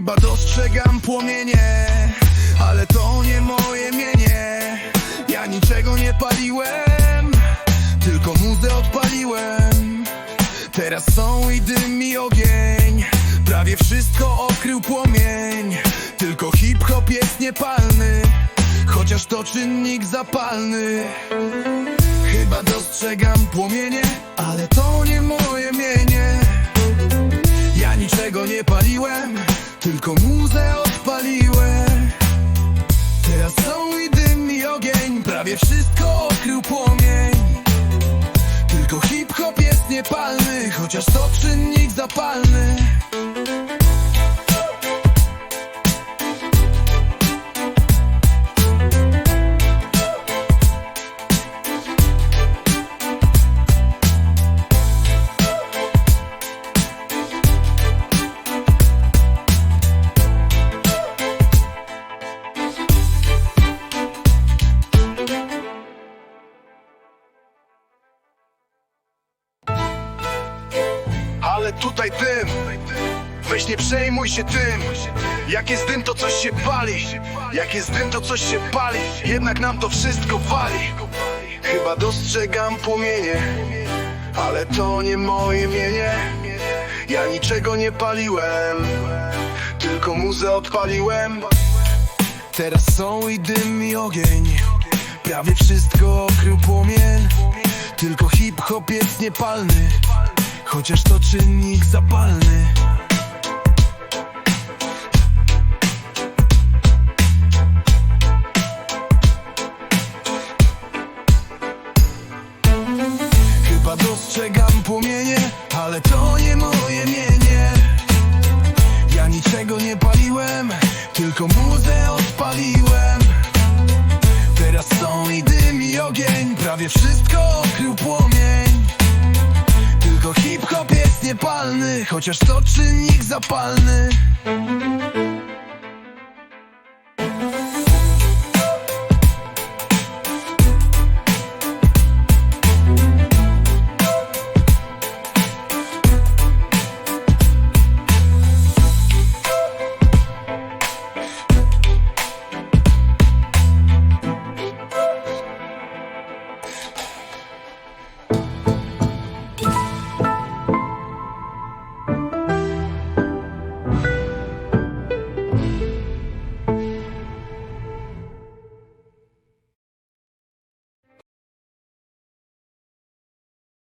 dostrzegam płomienie Ale to nie moje mienie. Ja niczego nie paliłem Tylko muzę odpaliłem. Teraz są i dym i ogień. Prawie wszystko okrył płomień Tylko hip-hop jest niepalny Chociaż to czynnik zapalny. Chyba dostrzegam płomienie Ale to nie moje niepalny Chociaż to czynnik zapalny Ale tutaj dym. Weź nie przejmuj się tym. Jak jest dym to coś się pali. Jak jest dym to coś się pali. Jednak nam to wszystko wali. Chyba dostrzegam płomienie Ale to nie moje mienie. Ja niczego nie paliłem Tylko muzę odpaliłem. Teraz są i dym i ogień. Prawie wszystko okrył płomień. Tylko hip-hop jest niepalny Chociaż to czynnik zapalny. Chyba dostrzegam płomienie Ale to nie moje mienie. Ja niczego nie paliłem Tylko muzę odpaliłem. Teraz są i dym i ogień Prawie wszystko Chociaż to czynnik zapalny